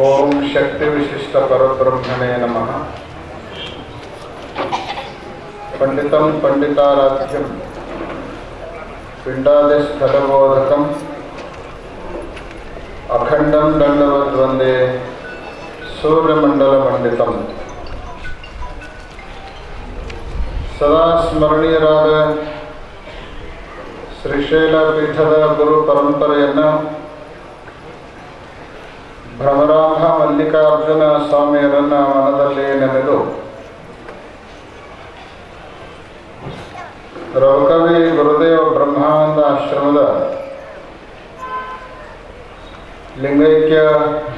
ಓಂ ಶಕ್ತಿ ವಿಶಿಷ್ಟ ಪರಬ್ರಹ್ಮಣೇ ನಮಃ ಪಂಡಿತಂ ಪಂಡಿತಾರಾಧ್ಯಂ ಪಿಂಡಾದಿಸ್ಥಲಬೋಧಕಂ ಅಖಂಡಂ ದಂಡವದ್ವಂದೇ ಸೂರ್ಯಮಂಡಲಮಂಡಿತಂ ಸದಾ ಸ್ಮರಣೀಯರಾದ ಶ್ರೀಶೈಲ ಪೀಠದ ಗುರು ಪರಂಪರೆಯನ್ನು ಭ್ರಮರಾಂಭ ಮಲ್ಲಿಕಾರ್ಜುನ ಸ್ವಾಮಿಯರನ್ನ ಮನದಲ್ಲಿ ನೆನೆದು ರವಕವಿ ಗುರುದೇವ ಬ್ರಹ್ಮಾನಂದ ಆಶ್ರಮದ ಲಿಂಗೈಕ್ಯ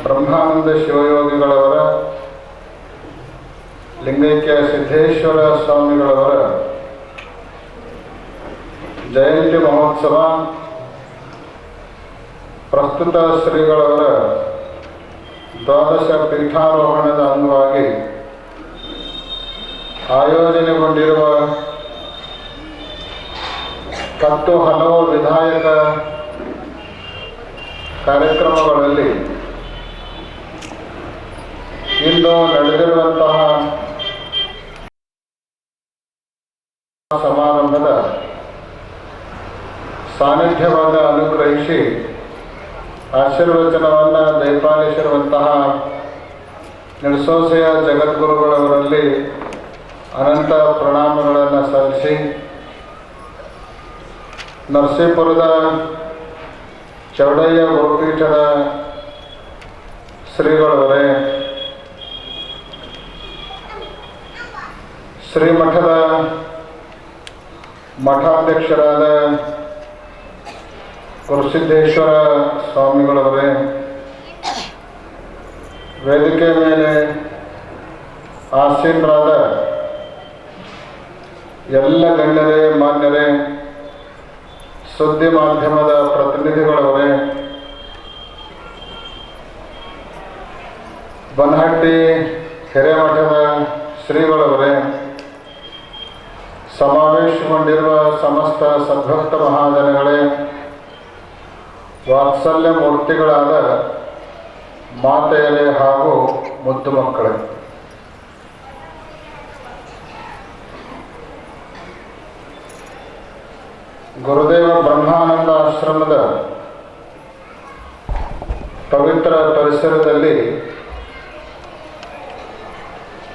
ಬ್ರಹ್ಮಾನಂದ ಶಿವಯೋಗಿಗಳವರ, ಲಿಂಗೈಕ್ಯ ಸಿದ್ದೇಶ್ವರ ಸ್ವಾಮಿಗಳವರ ಜಯಂತಿ ಮಹೋತ್ಸವ, ಪ್ರಸ್ತುತ ಶ್ರೀಗಳವರ ದ್ವಾದಶ ಪೀಠಾರೋಹಣದ ಅಂಗವಾಗಿ ಆಯೋಜನೆಗೊಂಡಿರುವ ಹತ್ತು ಹಲವು ವಿಧಾಯಕ ಕಾರ್ಯಕ್ರಮಗಳಲ್ಲಿ ಇಂದು ನಡೆದಿರುವಂತಹ ಸಮಾರಂಭದ ಸಾನ್ನಿಧ್ಯವಾದ ಅನುಗ್ರಹಿಸಿ ಆಶೀರ್ವಚನವನ್ನು ದಯಪಾಲಿಸಿರುವಂತಹ ನಿಡ್ಸೋಸೆಯ ಜಗದ್ಗುರುಗಳವರಲ್ಲಿ ಅನಂತ ಪ್ರಣಾಮಗಳನ್ನು ಸಲ್ಲಿಸಿ ನರಸೀಪುರದ ಚೌಡಯ್ಯ ಗುರುಪೀಠದ ಶ್ರೀಗಳವರೇ ಶ್ರೀಮಠದ ಮಠಾಧ್ಯಕ್ಷರಾದ ಗುರುಸಿದ್ದೇಶ್ವರ ಸ್ವಾಮಿಗಳವರೇ, ವೇದಿಕೆ ಮೇಲೆ ಆಸೀನರಾದ ಎಲ್ಲ ಗಣ್ಯರೇ, ಮಾನ್ಯರೇ, ಸುದ್ದಿ ಮಾಧ್ಯಮದ ಪ್ರತಿನಿಧಿಗಳವರೇ, ಬನಹಟ್ಟಿ ಹಿರೇಮಠದ ಶ್ರೀಗಳವರೇ, ಸಮಾವೇಶಗೊಂಡಿರುವ ಸಮಸ್ತ ಸದ್ಭಕ್ತ ಮಹಾಜನಗಳೇ ವಾತ್ಸಲ್ಯ ಮೂರ್ತಿಗಳಾದ ಮಾತೆಯಲೆ ಹಾಗೂ ಮುದ್ದು ಮಕ್ಕಳೇ. ಗುರುದೇವ ಬ್ರಹ್ಮಾನಂದ ಆಶ್ರಮದ ಪವಿತ್ರ ಪರಿಸರದಲ್ಲಿ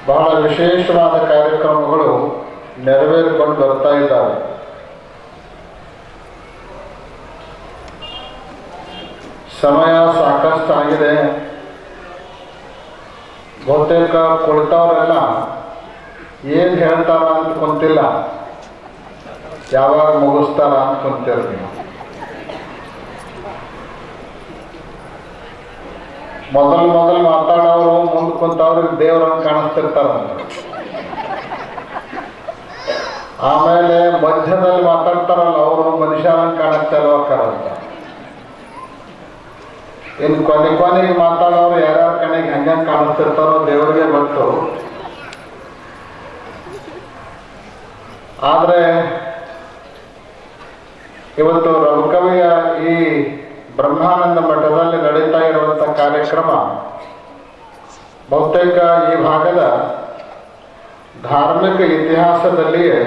ಬಹಳ ವಿಶೇಷವಾದ ಕಾರ್ಯಕ್ರಮಗಳು ನೆರವೇರಿಕೊಂಡು ಬರ್ತಾ ಇದ್ದಾವೆ. ಸಮಯ ಸಾಕಷ್ಟು ಆಗಿದೆ ಬಹುತೇಕ ಕುಳಿತವರೆಲ್ಲ ಏನು ಹೇಳ್ತಾರ ಅಂತ ಕುಂತಿಲ್ಲ. ಯಾವಾಗ ಮುಗಿಸ್ತಾರ ಅಂತ ಕುಂತೀರಿ ಮೊದಲು ಮೊದಲು ಮಾತಾಡೋರು, ಮುಂದೆ ಕುಂತವ್ರಿಗೆ ದೇವ್ರನ್ನ ಕಾಣಿಸ್ತಿರ್ತಾರ ಆಮೇಲೆ ಮಧ್ಯದಲ್ಲಿ ಮಾತಾಡ್ತಾರಲ್ಲ, ಅವರು ಮನುಷ್ಯರಂಗೆ ಕಾಣಿಸ್ತಾ ಇಲ್ವಕ್ಕಾರಂತ ಇನ್ನು ಕೊನೆ ಕೊನೆಗೆ ಮಾತಾಡೋರು ಯಾರ್ಯಾರ ಕಣ್ಣಿಗೆ ಹೆಂಗೆ ಕಾಣಿಸ್ತಿರ್ತಾರೋ ದೇವರಿಗೆ ಗೊತ್ತು. ಆದರೆ ಇವತ್ತು ರಘುಕವಿಯ ಈ ಬ್ರಹ್ಮಾನಂದ ಮಠದಲ್ಲಿ ನಡೀತಾ ಇರುವಂಥ ಕಾರ್ಯಕ್ರಮ, ಬಹುತೇಕ ಈ ಭಾಗದ ಧಾರ್ಮಿಕ ಇತಿಹಾಸದಲ್ಲಿಯೇ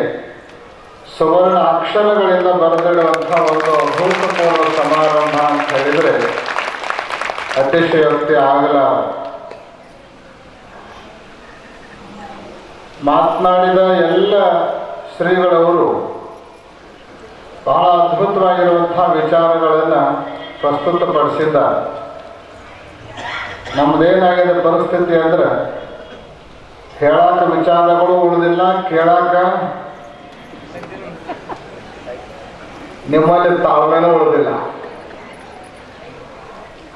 ಸುವರ್ಣ ಅಕ್ಷರಗಳಿಂದ ಬರೆದಿಡುವಂಥ ಒಂದು ಅಭೂತಪೂರ್ವ ಸಮಾರಂಭ ಅಂತ ಹೇಳಿದರೆ ಅತಿಶಯೋಕ್ತಿ ಆಗಲ್ಲ. ಮಾತನಾಡಿದ ಎಲ್ಲ ಶ್ರೀಗಳವರು ಬಹಳ ಅದ್ಭುತವಾಗಿರುವಂತಹ ವಿಚಾರಗಳನ್ನು ಪ್ರಸ್ತುತಪಡಿಸಿದ್ದಾರೆ ನಮ್ದೇನಾಗಿದೆ ಪರಿಸ್ಥಿತಿ ಅಂದ್ರೆ ಹೇಳಾಕ ವಿಚಾರಗಳು ಉಳಿದಿಲ್ಲ, ಕೇಳಾಕ ನಿಮ್ಮಲ್ಲಿ ತಾಳ್ಮೆನೂ ಉಳಿದಿಲ್ಲ.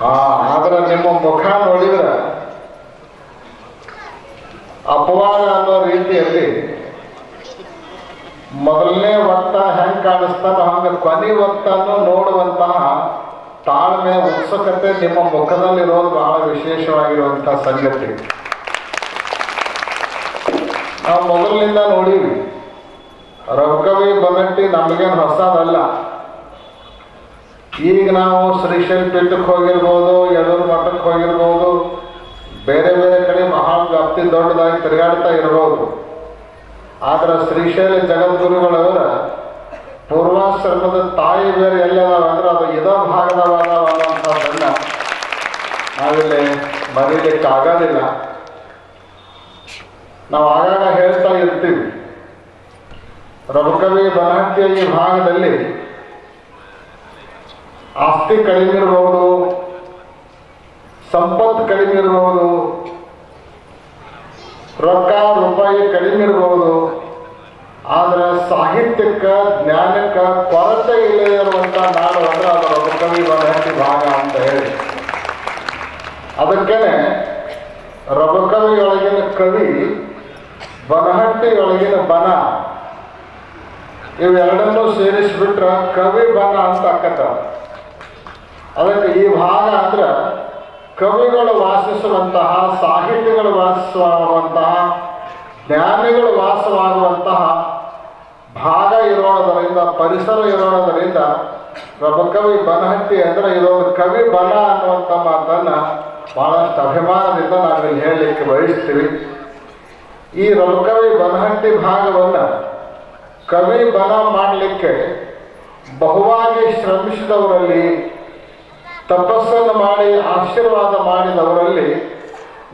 ಹಾ ಆದ್ರೆ ನಿಮ್ಮ ಮುಖ ನೋಡಿದ್ರೆ ಅಪವಾದ ಅನ್ನೋ ರೀತಿಯಲ್ಲಿ ಮೊದಲನೇ ವರ್ತ ಹೆಂಗ್ ಕಾಣಿಸ್ತಾನ ಹಂಗೆ ಕೊನೆ ಒತ್ತನ್ನು ನೋಡುವಂತಹ ತಾಳ್ಮೆ, ಉತ್ಸುಕತೆ ನಿಮ್ಮ ಮುಖದಲ್ಲಿರೋದು ಬಹಳ ವಿಶೇಷವಾಗಿರುವಂತಹ ಸಂಗತಿ. ನಾವು ಮೊದಲಿನಿಂದ ನೋಡೀವಿ. ರಘುಕವಿ ಬಗಟ್ಟಿ ನಮಗೇನು ಹೊಸದಲ್ಲ. ಈಗ ನಾವು ಶ್ರೀಶೈಲ ಪೀಠಕ್ಕೆ ಹೋಗಿರ್ಬೋದು, ಯಡೂರು ಮಠಕ್ಕೆ ಹೋಗಿರ್ಬೋದು, ಬೇರೆ ಬೇರೆ ಕಡೆ ಮಹಾ ವ್ಯಾಪ್ತಿ ದೊಡ್ಡದಾಗಿ ತಿರುಗಾಡ್ತಾ ಇರ್ಬೋದು. ಆದ್ರೆ ಶ್ರೀಶೈಲ ಜಗದ್ಗುರುಗಳವರ ಪೂರ್ವಾಶ್ರಮದ ತಾಯಿ ಬೇರೆ ಎಲ್ಲದಾವ ಅಂದ್ರೆ ಅದು ಇದ ಭಾಗದವಾದವಾದಂಥದ್ದನ್ನು ನಾವಿಲ್ಲಿ ಮರೀಲಿಕ್ಕೆ ಆಗೋದಿಲ್ಲ. ನಾವು ಆಗಾಗ ಹೇಳ್ತಾ ಇರ್ತೀವಿ. ರಘುಕವಿ ಬನಹಟ್ಟಿಯ ಈ ಭಾಗದಲ್ಲಿ ಆಸ್ತಿ ಕಡಿಮೆ ಇರಬಹುದು ಸಂಪತ್ತು ಕಡಿಮೆ ಇರಬಹುದು ರೊಕ್ಕ, ರೂಪಾಯಿ ಕಡಿಮೆ ಇರಬಹುದು ಆದ್ರೆ ಸಾಹಿತ್ಯಕ್ಕೆ, ಜ್ಞಾನಕ್ಕೆ ಕೊರತೆ ಇಲ್ಲದೆ ಇರುವಂತ ನಾಡು ಅಂದ್ರೆ ಅದರ ಕವಿ ಬನಹಟ್ಟಿ ಭಾಗ ಅಂತ ಹೇಳಿ. ಅದಕ್ಕೇನೆ ರಬಕವಿಯೊಳಗಿನ ಕವಿ, ಬನಹಟ್ಟಿಯೊಳಗಿನ ಬನ, ಇವೆರಡನ್ನೂ ಸೇರಿಸ್ಬಿಟ್ರ ಕವಿ ಬನ ಅಂತ ಆಕತ್ತ ಅದಕ್ಕೆ ಈ ಭಾಗ ಅಂದ್ರೆ ಕವಿಗಳು ವಾಸಿಸುವಂತಹ, ಸಾಹಿತ್ಯಗಳು ವಾಸಿಸುವಂತಹ, ಜ್ಞಾನಿಗಳು ವಾಸವಾಗುವಂತಹ ಭಾಗ ಇರೋಣದರಿಂದ ಪರಿಸರ ಇರೋಣದರಿಂದ ರಬಕವಿ ಬನಹಟ್ಟಿ ಅಂದ್ರೆ ಇದೊಂದು ಕವಿ ಬನ ಅನ್ನುವಂಥ ಮಾತನ್ನ ಬಹಳಷ್ಟು ಅಭಿಮಾನದಿಂದ ನಾವಿಲ್ಲಿ ಹೇಳಲಿಕ್ಕೆ ಬಯಸ್ತೀವಿ. ಈ ರಬಕವಿ ಬನಹಟ್ಟಿ ಭಾಗವನ್ನ ಕವಿ ಬನ ಮಾಡಲಿಕ್ಕೆ ಬಹುವಾಗಿ ಶ್ರಮಿಸಿದವರಲ್ಲಿ ತಪಸ್ಸನ್ನು ಮಾಡಿ, ಆಶೀರ್ವಾದ ಮಾಡಿದವರಲ್ಲಿ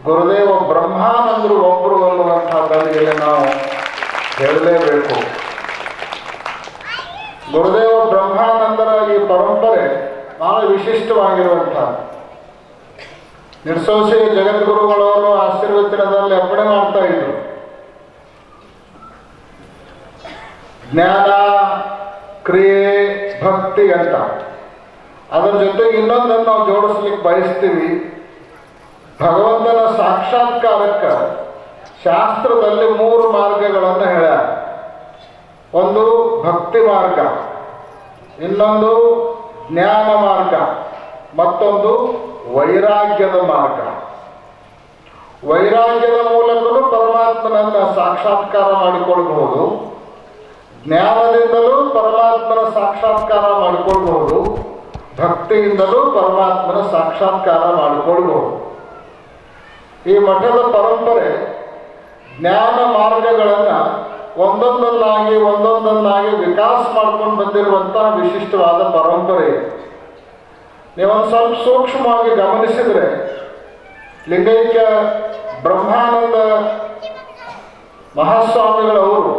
ಗುರುದೇವ ಬ್ರಹ್ಮಾನಂದರು ಒಬ್ಬರು ಅನ್ನುವಂಥ ಬಗೆಯಲ್ಲಿ ನಾವು ಹೇಳಲೇಬೇಕು. ಗುರುದೇವ ಬ್ರಹ್ಮಾನಂದರ ಈ ಪರಂಪರೆ ಬಹಳ ವಿಶಿಷ್ಟವಾಗಿರುವಂಥ ನಿರ್ಸೋಸಿ ಜಗದ್ಗುರುಗಳವರು ಆಶೀರ್ವಚನದಲ್ಲಿ ಅರ್ಪಣೆ ಮಾಡ್ತಾ ಇದ್ರು. ಜ್ಞಾನ, ಕ್ರಿಯೆ, ಭಕ್ತಿ ಅಂತ. ಅದರ ಜೊತೆಗೆ ಇನ್ನೊಂದನ್ನು ನಾವು ಜೋಡಿಸ್ಲಿಕ್ಕೆ ಬಯಸ್ತೀವಿ. ಭಗವಂತನ ಸಾಕ್ಷಾತ್ಕಾರಕ್ಕೆ ಶಾಸ್ತ್ರದಲ್ಲಿ ಮೂರು ಮಾರ್ಗಗಳನ್ನು ಹೇಳ ಒಂದು ಭಕ್ತಿ ಮಾರ್ಗ, ಇನ್ನೊಂದು ಜ್ಞಾನ ಮಾರ್ಗ, ಮತ್ತೊಂದು ವೈರಾಗ್ಯದ ಮಾರ್ಗ. ವೈರಾಗ್ಯದ ಮೂಲಕವೂ ಪರಮಾತ್ಮನನ್ನ ಸಾಕ್ಷಾತ್ಕಾರ ಮಾಡಿಕೊಳ್ಬಹುದು. ಜ್ಞಾನದಿಂದಲೂ ಪರಮಾತ್ಮನ ಸಾಕ್ಷಾತ್ಕಾರ ಮಾಡಿಕೊಳ್ಬಹುದು. ಭಕ್ತಿಯಿಂದಲೂ ಪರಮಾತ್ಮನ ಸಾಕ್ಷಾತ್ಕಾರ ಮಾಡಿಕೊಳ್ಳಬಹುದು ಈ ಮಠದ ಪರಂಪರೆ ಜ್ಞಾನ ಮಾರ್ಗಗಳನ್ನು ಒಂದೊಂದನ್ನಾಗಿ ಒಂದೊಂದನ್ನಾಗಿ ವಿಕಾಸ ಮಾಡ್ಕೊಂಡು ಬಂದಿರುವಂತಹ ವಿಶಿಷ್ಟವಾದ ಪರಂಪರೆ ನೀವು ನೀವೊಂದು ಸ್ವಲ್ಪ ಸೂಕ್ಷ್ಮವಾಗಿ ಗಮನಿಸಿದರೆ ಲಿಂಗೈಕ್ಯ ಬ್ರಹ್ಮಾನಂದ ಮಹಾಸ್ವಾಮಿಗಳವರು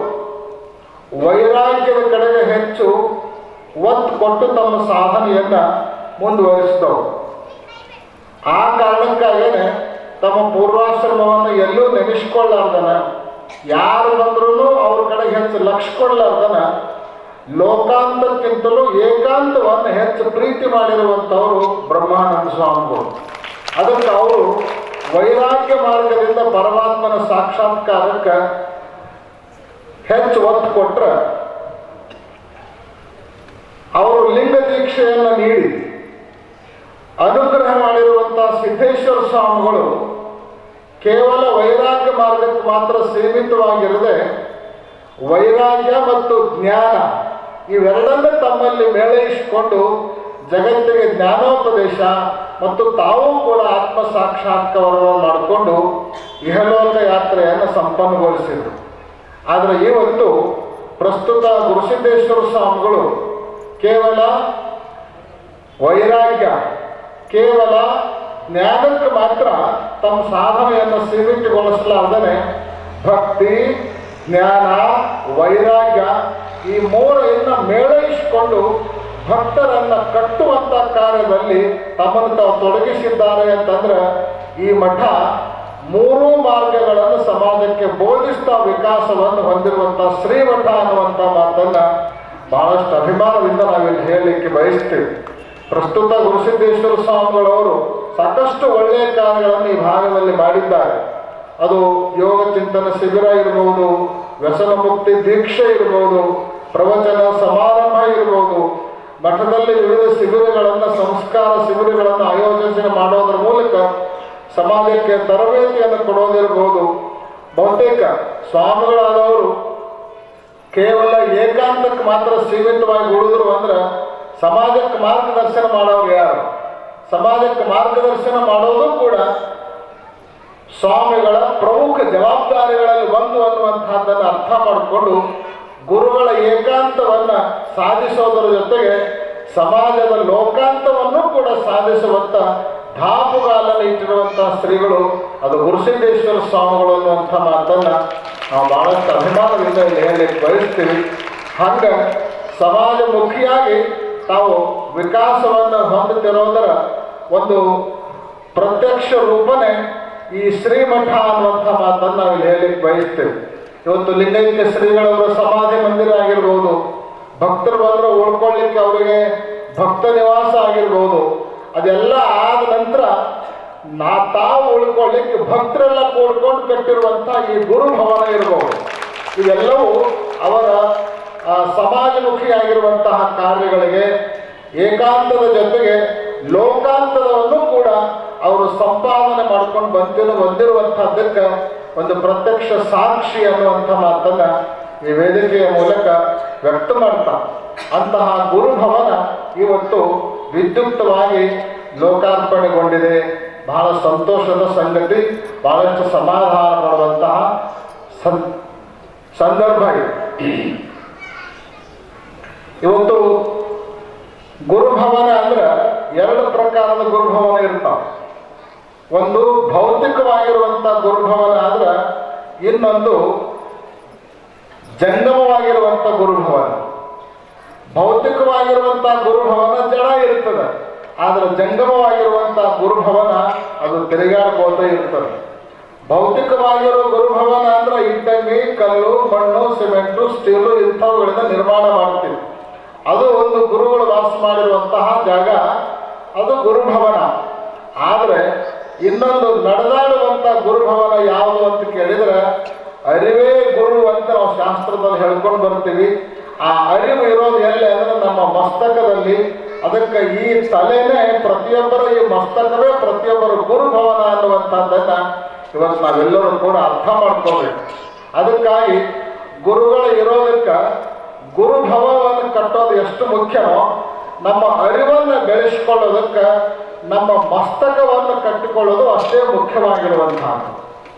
ವೈರಾಗ್ಯದ ಕಡೆಗೆ ಹೆಚ್ಚು ಒತ್ತು ಕೊಟ್ಟು ತಮ್ಮ ಸಾಧನೆಯನ್ನ ಮುಂದುವರಿಸಿದವು. ಆ ಕಾರಣಕ್ಕಾಗೇನೆ ತಮ್ಮ ಪೂರ್ವಾಶ್ರಮವನ್ನು ಎಲ್ಲೂ ನೆನೆಸ್ಕೊಳ್ಳಾರ್ದನ ಯಾರು ಬಂದ್ರೂ ಅವ್ರ ಕಡೆ ಹೆಚ್ಚು ಲಕ್ಷ ಕೊಡ್ಲಾರ್ದನ, ಲೋಕಾಂತಕ್ಕಿಂತಲೂ ಏಕಾಂತವನ್ನು ಹೆಚ್ಚು ಪ್ರೀತಿ ಮಾಡಿರುವಂಥವರು ಬ್ರಹ್ಮಾನಂದ ಸ್ವಾಮಿಗಳು. ಅದಕ್ಕೆ ಅವರು ವೈರಾಗ್ಯ ಮಾರ್ಗದಿಂದ ಪರಮಾತ್ಮನ ಸಾಕ್ಷಾತ್ಕಾರಕ್ಕೆ ಹೆಚ್ಚು ಒತ್ತು ಕೊಟ್ರೆ ಅವರು ಲಿಂಗ ದೀಕ್ಷೆಯನ್ನು ನೀಡಿ ಅನುಗ್ರಹ ಮಾಡಿರುವಂತಹ ಸಿದ್ದೇಶ್ವರ ಸ್ವಾಮಿಗಳು ಕೇವಲ ವೈರಾಗ್ಯ ಮಾರ್ಗಕ್ಕೆ ಮಾತ್ರ ಸೀಮಿತವಾಗಿರದೆ ವೈರಾಗ್ಯ ಮತ್ತು ಜ್ಞಾನ ಇವೆರಡನ್ನ ತಮ್ಮಲ್ಲಿ ಮೇಳೈಸಿಕೊಂಡು ಜಗತ್ತಿಗೆ ಜ್ಞಾನೋಪದೇಶ ಮತ್ತು ತಾವು ಕೂಡ ಆತ್ಮ ಸಾಕ್ಷಾತ್ಕಾರವನ್ನು ಮಾಡಿಕೊಂಡು ಇಹಲೋಕ ಯಾತ್ರೆಯನ್ನು ಸಂಪನ್ನಗೊಳಿಸಿದರು ಆದರೆ ಇವತ್ತು ಪ್ರಸ್ತುತ ಗುರುಸಿದ್ದೇಶ್ವರ ಸ್ವಾಮಿಗಳು ಕೇವಲ ವೈರಾಗ್ಯ, ಕೇವಲ ಜ್ಞಾನಕ್ಕೆ ಮಾತ್ರ ತಮ್ಮ ಸಾಧನೆಯನ್ನು ಸೀಮಿತಗೊಳಿಸಲಾರ್ದೇ ಭಕ್ತಿ, ಜ್ಞಾನ, ವೈರಾಗ್ಯ ಈ ಮೂರನ್ನು ಮೇಳೈಸಿಕೊಂಡು ಭಕ್ತರನ್ನು ಕಟ್ಟುವಂತ ಕಾರ್ಯದಲ್ಲಿ ತಮ್ಮನ್ನು ತಾವು ತೊಡಗಿಸಿದ್ದಾರೆ ಅಂತಂದ್ರೆ ಈ ಮಠ ಮೂರು ಮಾರ್ಗಗಳನ್ನು ಸಮಾಜಕ್ಕೆ ಬೋಧಿಸ್ತಾ ವಿಕಾಸವನ್ನು ಹೊಂದಿರುವಂಥ ಶ್ರೀಮಠ ಅನ್ನುವಂಥ ಮಾತನ್ನ ಬಹಳಷ್ಟು ಅಭಿಮಾನದಿಂದ ನಾವಿಲ್ಲಿ ಹೇಳಲಿಕ್ಕೆ ಬಯಸ್ತೇವೆ ಪ್ರಸ್ತುತ ಗುರುಸಿದ್ದೇಶ್ವರ ಸ್ವಾಮಿಗಳವರು ಸಾಕಷ್ಟು ಒಳ್ಳೆಯ ಕಾರ್ಯಗಳನ್ನು ಈ ಭಾಗದಲ್ಲಿ ಮಾಡಿದ್ದಾರೆ. ಅದು ಯೋಗ ಚಿಂತನ ಶಿಬಿರ ಇರಬಹುದು ವ್ಯಸನ ಮುಕ್ತಿ ದೀಕ್ಷೆ ಇರಬಹುದು ಪ್ರವಚನ ಸಮಾರಂಭ ಇರಬಹುದು ಮಠದಲ್ಲಿ ವಿವಿಧ ಶಿಬಿರಗಳನ್ನು, ಸಂಸ್ಕಾರ ಶಿಬಿರಗಳನ್ನು ಆಯೋಜನೆ ಮಾಡೋದ್ರ ಮೂಲಕ ಸಮಾಜಕ್ಕೆ ತರಬೇತಿಯನ್ನು ಕೊಡೋದಿರಬಹುದು ಬಹುತೇಕ ಸ್ವಾಮಿಗಳಾದವರು ಕೇವಲ ಏಕಾಂತಕ್ಕೆ ಮಾತ್ರ ಸೀಮಿತವಾಗಿ ಉಳಿದ್ರು ಅಂದ್ರೆ ಸಮಾಜಕ್ಕೆ ಮಾರ್ಗದರ್ಶನ ಮಾಡೋರು ಯಾರು? ಸಮಾಜಕ್ಕೆ ಮಾರ್ಗದರ್ಶನ ಮಾಡೋದು ಕೂಡ ಸ್ವಾಮಿಗಳ ಪ್ರಮುಖ ಜವಾಬ್ದಾರಿಗಳಲ್ಲಿ ಒಂದು ಅನ್ನುವಂತಹದ್ದನ್ನು ಅರ್ಥ ಮಾಡಿಕೊಂಡು ಗುರುಗಳ ಏಕಾಂತವನ್ನ ಸಾಧಿಸೋದರ ಜೊತೆಗೆ ಸಮಾಜದ ಲೋಕಾಂತವನ್ನು ಕೂಡ ಸಾಧಿಸುವಂತ ಧಾಪುಗಾಲಲ್ಲಿ ಇಟ್ಟಿರುವಂತಹ ಶ್ರೀಗಳು ಅದು ಗುರುಸಿದ್ದೇಶ್ವರ ಸ್ವಾಮಿಗಳು ಅನ್ನುವಂಥ ಮಾತನ್ನ ನಾವು ಬಹಳಷ್ಟು ಅಭಿಮಾನದಿಂದ ಇಲ್ಲಿ ಹೇಳಲಿಕ್ಕೆ ಬಯಸ್ತೀವಿ. ಹಂಗ ಸಮಾಜಮುಖಿಯಾಗಿ ತಾವು ವಿಕಾಸವನ್ನು ಹೊಂದುತ್ತಿರೋದರ ಒಂದು ಪ್ರತ್ಯಕ್ಷ ರೂಪನೆ ಈ ಶ್ರೀಮಠ ಅನ್ನುವಂಥ ಮಾತನ್ನು ನಾವು ಇಲ್ಲಿ ಹೇಳಲಿಕ್ಕೆ ಬಯಸ್ತೇವೆ. ಇವತ್ತು ಲಿಂಗೈಕ್ಯ ಶ್ರೀಗಳವರ ಸಮಾಧಿ ಮಂದಿರ ಆಗಿರ್ಬೋದು, ಭಕ್ತರು ಬಂದ್ರೆ ಉಳ್ಕೊಳ್ಳಿಕ್ಕೆ ಅವರಿಗೆ ಭಕ್ತ ನಿವಾಸ ಆಗಿರ್ಬೋದು ಅದೆಲ್ಲ ಆದ ನಂತರ ನಾ ತಾವು ಉಳ್ಕೊಳ್ಳಿಕ್ಕೆ ಭಕ್ತರೆಲ್ಲ ಕೂಡ್ಕೊಂಡು ಕಟ್ಟಿರುವಂಥ ಈ ಗುರುಭವನ ಇರಬಹುದು. ಇವೆಲ್ಲವೂ ಅವರ ಸಮಾಜಮುಖಿಯಾಗಿರುವಂತಹ ಕಾರ್ಯಗಳಿಗೆ, ಏಕಾಂತದ ಜೊತೆಗೆ ಲೋಕಾಂತದವನ್ನು ಕೂಡ ಅವರು ಸಂಪಾದನೆ ಮಾಡ್ಕೊಂಡು ಬಂದಿಲ್ಲ ಬಂದಿರುವಂತಹದ್ದಕ್ಕೆ ಒಂದು ಪ್ರತ್ಯಕ್ಷ ಸಾಕ್ಷಿ ಅನ್ನುವಂಥ ಮಾತನ್ನ ಈ ವೇದಿಕೆಯ ಮೂಲಕ ವ್ಯಕ್ತ ಮಾಡ್ತಾ ಅಂತಹ ಗುರುಭವನ ಇವತ್ತು ವಿದ್ಯುಕ್ತವಾಗಿ ಲೋಕಾರ್ಪಣೆಗೊಂಡಿದೆ. ಬಹಳ ಸಂತೋಷದ ಸಂಗತಿ, ಬಹಳಷ್ಟು ಸಮಾಧಾನ ಪಡುವಂತಹ ಸಂದರ್ಭ ಇದೆ. ಇವತ್ತು ಗುರುಭವನ ಅಂದ್ರೆ ಎರಡು ಪ್ರಕಾರದ ಗುರುಭವನ ಇರ್ತಾವ. ಒಂದು ಭೌತಿಕವಾಗಿರುವಂಥ ಗುರುಭವನ ಆದ್ರೆ ಇನ್ನೊಂದು ಜಂಗಮವಾಗಿರುವಂಥ ಗುರುಭವನ. ಭೌತಿಕವಾಗಿರುವಂಥ ಗುರುಭವನ ಜಡ ಇರ್ತದೆ. ಆದ್ರೆ ಜಂಗಮವಾಗಿರುವಂತಹ ಗುರುಭವನ ಅದು ತಿರುಗಾಡ್ಕೋತ ಇರ್ತದೆ. ಭೌತಿಕವಾಗಿರುವ ಗುರುಭವನ ಅಂದ್ರೆ ಇಟ್ಟಂಗಿ, ಕಲ್ಲು, ಮಣ್ಣು, ಸಿಮೆಂಟು, ಸ್ಟೀಲು ಇಂಥವುಗಳಿಂದ ನಿರ್ಮಾಣ ಮಾಡ್ತೀವಿ ಅದು ಒಂದು ಗುರುಗಳು ವಾಸ ಮಾಡಿರುವಂತಹ ಜಾಗ, ಅದು ಗುರುಭವನ. ಆದರೆ ಇನ್ನೊಂದು ನಡೆದಾಡುವಂಥ ಗುರುಭವನ ಯಾವುದು ಅಂತ ಕೇಳಿದ್ರೆ ಅರಿವೇ ಗುರು ಅಂತ ನಾವು ಶಾಸ್ತ್ರದಲ್ಲಿ ಹೇಳ್ಕೊಂಡು ಬರ್ತೀವಿ. ಆ ಅರಿವು ಇರೋದು ಎಲ್ಲಿ ಅಂದ್ರೆ ನಮ್ಮ ಮಸ್ತಕದಲ್ಲಿ. ಅದಕ್ಕೆ ಈ ತಲೆನೇ ಪ್ರತಿಯೊಬ್ಬರ, ಈ ಮಸ್ತಕವೇ ಪ್ರತಿಯೊಬ್ಬರ ಗುರುಭವನ ಅನ್ನುವಂಥದ್ದನ್ನ ಇವತ್ತು ನಾವೆಲ್ಲರೂ ಕೂಡ ಅರ್ಥ ಮಾಡ್ಕೋಬೇಕು. ಅದಕ್ಕಾಗಿ ಗುರುಗಳು ಇರೋದಕ್ಕೆ ಗುರುಭವವನ್ನು ಕಟ್ಟೋದು ಎಷ್ಟು ಮುಖ್ಯನೋ ನಮ್ಮ ಅರಿವನ್ನು ಬೆಳೆಸ್ಕೊಳ್ಳೋದಕ್ಕೆ ನಮ್ಮ ಮಸ್ತಕವನ್ನು ಕಟ್ಟಿಕೊಳ್ಳೋದು ಅಷ್ಟೇ ಮುಖ್ಯವಾಗಿರುವಂತಹ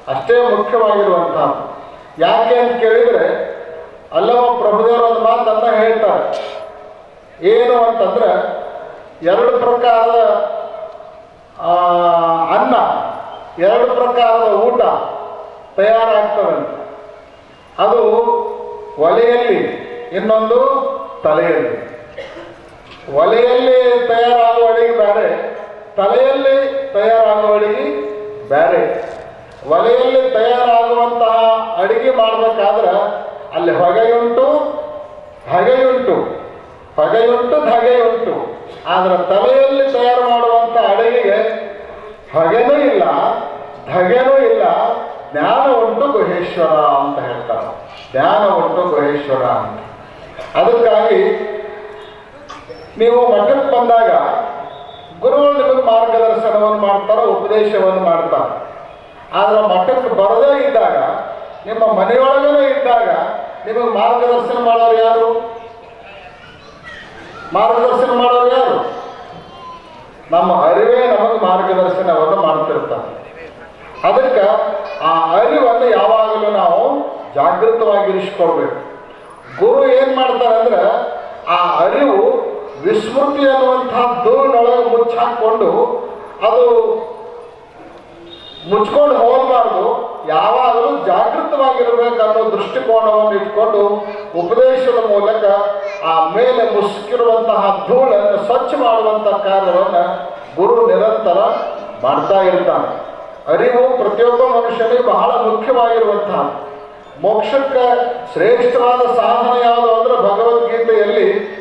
ಅಷ್ಟೇ ಮುಖ್ಯವಾಗಿರುವಂತಹ ಯಾಕೆ ಅಂತ ಕೇಳಿದರೆ ಅಲ್ಲವ ಪ್ರಭುದೇವರ ಒಂದು ಮಾತನ್ನ ಹೇಳ್ತಾರೆ. ಏನು ಅಂತಂದ್ರೆ, ಎರಡು ಪ್ರಕಾರದ ಅನ್ನ, ಎರಡು ಪ್ರಕಾರದ ಊಟ ತಯಾರಾಗ್ತವೆ. ಅದು ಒಲೆಯಲ್ಲಿ, ಇನ್ನೊಂದು ತಲೆಯಲ್ಲಿ. ಒಲೆಯಲ್ಲಿ ತಯಾರಾಗುವ ಅಡಿಗೆ ಬೇರೆ, ತಲೆಯಲ್ಲಿ ತಯಾರಾಗುವ ಅಡಿಗೆ ಬೇರೆ. ಒಲೆಯಲ್ಲಿ ತಯಾರಾಗುವಂತಹ ಅಡಿಗೆ ಮಾಡಬೇಕಾದ್ರೆ ಅಲ್ಲಿ ಹೊಗೆಯುಂಟು, ಹಗೆಯುಂಟು. ಹೊಗೆಯುಂಟು, ಧಗೆಯುಂಟು. ಆದ್ರೆ ತಲೆಯಲ್ಲಿ ತಯಾರು ಮಾಡುವಂಥ ಅಡಿಗೆಗೆ ಹೊಗೆನೂ ಇಲ್ಲ, ಧಗೆನೂ ಇಲ್ಲ. ಜ್ಞಾನ ಉಂಟು ಗುಹೇಶ್ವರ ಅಂತ ಹೇಳ್ತಾರೆ. ಜ್ಞಾನ ಉಂಟು ಗುಹೇಶ್ವರ ಅಂತ. ಅದಕ್ಕಾಗಿ ನೀವು ಮಠಕ್ಕೆ ಬಂದಾಗ ಗುರುಗಳು ನಿಮಗೆ ಮಾರ್ಗದರ್ಶನವನ್ನು ಮಾಡ್ತಾರೆ, ಉಪದೇಶವನ್ನು ಮಾಡ್ತಾರೆ. ಆದ್ರೆ ಮಠಕ್ಕೆ ಬರದೇ ಇದ್ದಾಗ ನಿಮ್ಮ ಮನೆಯೊಳಗೇ ಇದ್ದಾಗ ನಿಮಗೆ ಮಾರ್ಗದರ್ಶನ ಮಾಡೋರು ಯಾರು? ಮಾರ್ಗದರ್ಶನ ಮಾಡೋರು ಯಾರು? ನಮ್ಮ ಅರಿವೇ ನಮಗೆ ಮಾರ್ಗದರ್ಶನವನ್ನು ಮಾಡ್ತಿರ್ತಾರೆ ಅದಕ್ಕೆ ಆ ಅರಿವನ್ನು ಯಾವಾಗಲೂ ನಾವು ಜಾಗೃತವಾಗಿರಿಸ್ಕೊಳ್ಬೇಕು. ಗುರು ಏನು ಮಾಡ್ತಾರೆ ಅಂದ್ರೆ ಆ ಅರಿವು ವಿಸ್ಮೃತಿ ಅನ್ನುವಂಥದ್ದೊಳಗೆ ಮುಚ್ಚಾಕೊಂಡು ಅದು ಮುಚ್ಕೊಂಡು ಹೋಗಬಾರ್ದು. ಯಾವಾಗಲೂ ಜಾಗೃತವಾಗಿರಬೇಕು ಅನ್ನೋ ದೃಷ್ಟಿಕೋನವನ್ನು ಇಟ್ಕೊಂಡು ಉಪದೇಶದ ಮೂಲಕ ಆ ಮೇಲೆ ಮುಸುಕಿರುವಂತಹ ಧೂಳನ್ನು ಸ್ವಚ್ಛ ಮಾಡುವಂತಹ ಕಾರ್ಯವನ್ನು ಗುರು ನಿರಂತರ ಮಾಡ್ತಾ ಇರ್ತಾನೆ. ಅರಿವು ಪ್ರತಿಯೊಬ್ಬ ಮನುಷ್ಯನಿಗೆ ಬಹಳ ಮುಖ್ಯವಾಗಿರುವಂತಹ. ಮೋಕ್ಷಕ್ಕೆ ಶ್ರೇಷ್ಠವಾದ ಸಾಧನ ಯಾವುದು ಅಂದ್ರೆ ಭಗವದ್ಗೀತೆಯಲ್ಲಿ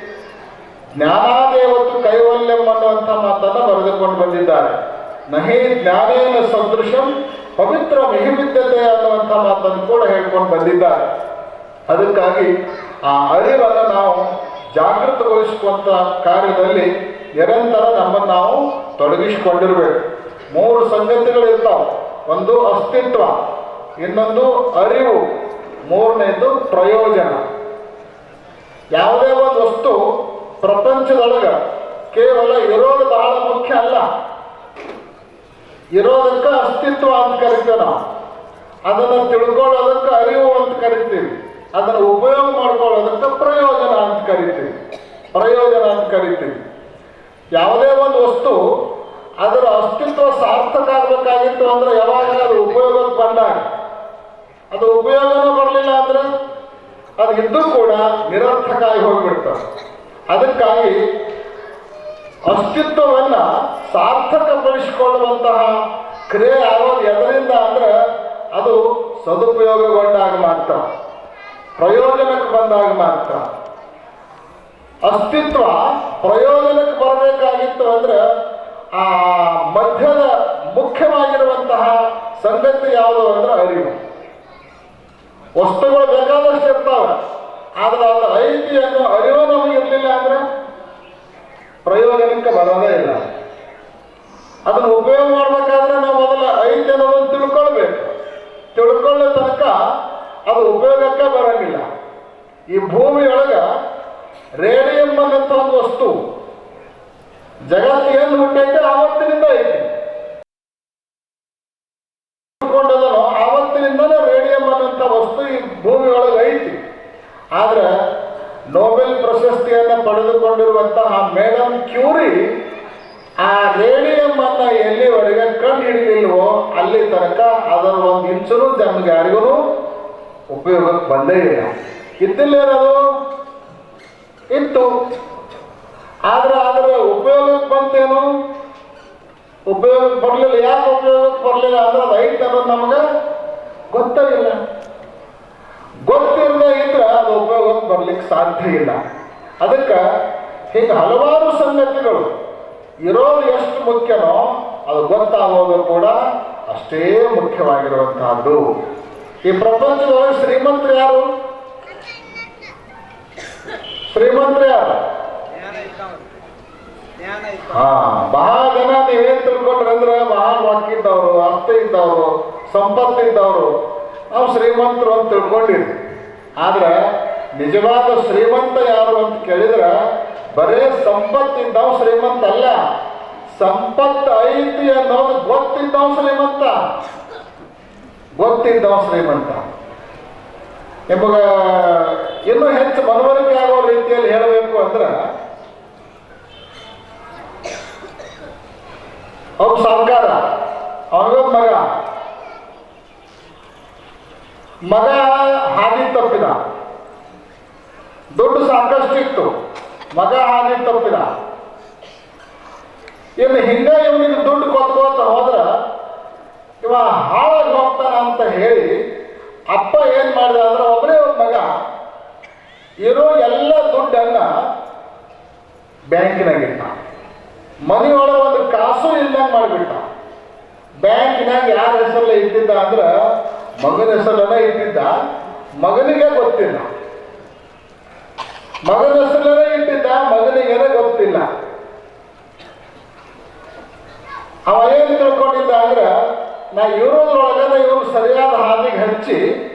ಜ್ಞಾನಾದೇವತ್ತು ಕೈವಲ್ಯಂ ಅನ್ನುವಂಥ ಮಾತನ್ನು ಬರೆದುಕೊಂಡು ಬಂದಿದ್ದಾರೆ. ನಹಿ ಜ್ಞಾನೇನ ಸದೃಶಂ ಪವಿತ್ರ ಮಿಹಿವಿದ್ಯತೆ ಅನ್ನುವಂಥ ಮಾತನ್ನು ಕೂಡ ಹೇಳ್ಕೊಂಡು ಬಂದಿದ್ದಾರೆ. ಅದಕ್ಕಾಗಿ ಆ ಅರಿವನ್ನು ನಾವು ಜಾಗೃತಗೊಳಿಸುವಂಥ ಕಾರ್ಯದಲ್ಲಿ ನಿರಂತರ ನಮ್ಮನ್ನು ನಾವು ತೊಡಗಿಸಿಕೊಂಡಿರಬೇಕು. ಮೂರು ಸಂಗತಿಗಳು ಇರ್ತಾವೆ ಒಂದು ಅಸ್ತಿತ್ವ, ಇನ್ನೊಂದು ಅರಿವು, ಮೂರನೇದು ಪ್ರಯೋಜನ. ಯಾವುದೇ ಒಂದು ವಸ್ತು ಪ್ರಪಂಚದೊಳಗೆ ಕೇವಲ ಇರೋದು ಬಹಳ ಮುಖ್ಯ ಅಲ್ಲ. ಇರೋದಕ್ಕೆ ಅಸ್ತಿತ್ವ ಅಂತ ಕರಿತೇವೆ ನಾವು. ಅದನ್ನು ತಿಳ್ಕೊಳ್ಳೋದಕ್ಕೆ ಅರಿವು ಅಂತ ಕರಿತೀವಿ. ಅದನ್ನು ಉಪಯೋಗ ಮಾಡ್ಕೊಳ್ಳೋದಕ್ಕೆ ಪ್ರಯೋಜನ ಅಂತ ಕರಿತೀವಿ. ಪ್ರಯೋಜನ ಅಂತ ಕರಿತೀವಿ. ಯಾವುದೇ ಒಂದು ವಸ್ತು ಅದರ ಅಸ್ತಿತ್ವ ಸಾರ್ಥಕ ಆಗಬೇಕಾಗಿತ್ತು ಅಂದ್ರೆ ಯಾವಾಗ ಅದು ಉಪಯೋಗಕ್ಕೆ ಬಂದಾಗ? ಅದು ಉಪಯೋಗನೂ ಬರಲಿಲ್ಲ ಅಂದ್ರೆ ಅದು ಇದ್ದು ಕೂಡ ನಿರರ್ಥಕ ಆಗಿ ಹೋಗಿಬಿಡ್ತಾರೆ ಅದಕ್ಕಾಗಿ ಅಸ್ತಿತ್ವವನ್ನ ಸಾರ್ಥಕಪಡಿಸಿಕೊಳ್ಳುವಂತಹ ಕ್ರಿಯೆ ಆಗೋದು ಎದರಿಂದ ಅಂದ್ರೆ ಅದು ಸದುಪಯೋಗಗೊಂಡಾಗ ಮಾತ್ರ, ಪ್ರಯೋಜನಕ್ಕೆ ಬಂದಾಗ ಮಾತ್ರ. ಅಸ್ತಿತ್ವ ಪ್ರಯೋಜನಕ್ಕೆ ಬರಬೇಕಾಗಿತ್ತು ಅಂದ್ರೆ ಆ ಮಧ್ಯದ ಮುಖ್ಯವಾಗಿರುವಂತಹ ಸಂಗತಿ ಯಾವುದು ಅಂದ್ರೆ ಅರಿವು. ವಸ್ತುಗಳು ಬೇಕಾದಷ್ಟು ಇರ್ತಾವೆ, ಆದ್ರೆ ಅದರ ಐತಿ ಅನ್ನೋ ಅರಿವು ನಮಗೆ ಇರಲಿಲ್ಲ ಅಂದ್ರೆ ಪ್ರಯೋಜನಕ್ಕೆ ಬರೋದೇ ಇಲ್ಲ. ಅದನ್ನು ಉಪಯೋಗ ಮಾಡ್ಬೇಕಾದ್ರೆ ನಾವು ಮೊದಲ ಐತಿ ಅನ್ನೋದನ್ನು ತಿಳ್ಕೊಳ್ಬೇಕು. ತಿಳ್ಕೊಳ್ಳೋ ತನಕ ಅದು ಉಪಯೋಗಕ್ಕೆ ಬರಂಗಿಲ್ಲ. ಈ ಭೂಮಿಯೊಳಗ ರೇಡಿಯಂ ಅನ್ನಂತ ಒಂದು ವಸ್ತು ಜಗತ್ತು ಏನು ಹುಟ್ಟೈತೆ ಆವತ್ತಿನಿಂದ ಐತಿ. ಆವತ್ತಿನಿಂದಲೇ ರೇಡಿಯಂ ಅನ್ನಂತ ವಸ್ತು ಈ ಭೂಮಿಯೊಳಗೆ ಐತಿ. ಆದ್ರೆ ನೊಬೆಲ್ ಪ್ರಶಸ್ತಿಯನ್ನು ಪಡೆದುಕೊಂಡಿರುವಂತಹ ಮೇಡಮ್ ಕ್ಯೂರಿ ಆ ರೇಡಿಯಂ ಅನ್ನ ಎಲ್ಲಿವರೆಗೆ ಕಂಡು ಹಿಡಿದಿಲ್ವೋ ಅಲ್ಲಿ ತನಕ ಅದರ ಒಂದು ಇಂಚನು ನಮ್ಗೆ ಯಾರಿಗೂ ಉಪಯೋಗಕ್ಕೆ ಬಂದೇ ಇಲ್ಲ. ಇದ್ದಿಲ್ಲೇನದು? ಇತ್ತು. ಆದ್ರೆ ಅದರ ಉಪಯೋಗಕ್ಕೆ ಬಂತೇನು? ಉಪಯೋಗಕ್ಕೆ ಬರಲಿಲ್ಲ. ಯಾಕೆ ಉಪಯೋಗಕ್ಕೆ ಬರಲಿಲ್ಲ ಅಂದ್ರೆ ಅದು ಐತೆ ಅನ್ನೋದು ನಮಗೆ ಗೊತ್ತಾಗಿಲ್ಲ ಗೊತ್ತಿರದೇ ಇದ್ರೆ ಅದು ಉಪಯೋಗಕ್ಕೆ ಬರ್ಲಿಕ್ಕೆ ಸಾಧ್ಯ ಇಲ್ಲ. ಅದಕ್ಕೆ ಹೀಗೆ ಹಲವಾರು ಸಂಗತಿಗಳು. ಇರೋದು ಎಷ್ಟು ಮುಖ್ಯನೋ ಅದು ಗೊತ್ತಾಗೋದು ಕೂಡ ಅಷ್ಟೇ ಮುಖ್ಯವಾಗಿರುವಂತಹದ್ದು ಈ ಪ್ರಪಂಚದೊಳಗೆ ಶ್ರೀಮಂತರು ಯಾರು? ಶ್ರೀಮಂತರು ಯಾರು? ಹಾ, ಬಹಳ ಜನ ನೀವೇನ್ ತಿಳ್ಕೊಂಡ್ರಂದ್ರೆ ಬಹಳ ಇದ್ದವರು ಆಸ್ತಿ ಇದ್ದವರು ಸಂಪತ್ತು ಇದ್ದವರು ನಾವು ಶ್ರೀಮಂತರು ಅಂತ ತಿಳ್ಕೊಂಡಿರಿ. ಆದ್ರೆ ನಿಜವಾದ ಶ್ರೀಮಂತ ಯಾರು ಅಂತ ಕೇಳಿದ್ರೆ ಬರೇ ಸಂಪತ್ತಿದ್ದವ್ ಶ್ರೀಮಂತ ಅಲ್ಲ. ಸಂಪತ್ತು ಐತಿ ಅನ್ನೋದು ಗೊತ್ತಿದ್ದವ್ ಶ್ರೀಮಂತ. ಗೊತ್ತಿದ್ದವ್ ಶ್ರೀಮಂತ. ನಿಮಗ ಇನ್ನೂ ಹೆಚ್ಚು ಮನವರಿಕೆ ಆಗೋ ರೀತಿಯಲ್ಲಿ ಹೇಳಬೇಕು ಅಂದ್ರೆ, ಅವ್ರ ಸರ್ಕಾರ ಅವನಿಗೊಂದು ಮಗ ಮಗ ಹಾದಿ ತಪ್ಪಿದ. ದುಡ್ಡು ಸಾಕಷ್ಟಿತ್ತು. ಮಗ ಹಾದಿ ತಪ್ಪಿದ. ಇನ್ನು ಹಿಂಗ ಇವನಿಗೆ ದುಡ್ಡು ಕೊತ್ಕೋತ ಹೋದ್ರ, ಇವ ಹಾಳಾಗಿ ಹೋಗ್ತಾನ ಅಂತ ಹೇಳಿ ಅಪ್ಪ ಏನು ಮಾಡಿದ ಅಂದ್ರೆ ಒಬ್ಬನೇ ಒಬ್ಬ ಮಗ ಇರೋ ಎಲ್ಲ ದುಡ್ಡನ್ನ ಬ್ಯಾಂಕಿನಾಗಿಟ್ಟ. ಮನೆಯೊಳಗೆ ಒಂದು ಕಾಸು ಇಲ್ಲದಂಗೆ ಮಾಡಿಬಿಟ್ಟ. ಬ್ಯಾಂಕಿನಾಗ ಯಾರ ಹೆಸರಲ್ಲಿ ಇಟ್ಟಿದ್ದ ಅಂದ್ರೆ ಮಗನ ಹೆಸರನ್ನ ಇಟ್ಟಿದ್ದ? ಮಗನಿಗೆ ಗೊತ್ತಿಲ್ಲ. ಮಗನ ಹೆಸರನ್ನ ಇಟ್ಟಿದ್ದ? ಮಗನಿಗೆ ಗೊತ್ತಿಲ್ಲ. ಅವ ಏನು ತಿಳ್ಕೊಂಡಿದ್ದ ಅಂದ್ರೆ, ನಾ ಇರೋದ್ರೊಳಗೆ ನಾ ಇವ್ರು ಸರಿಯಾದ ಹಾದಿಗೆ ಹಚ್ಚಿ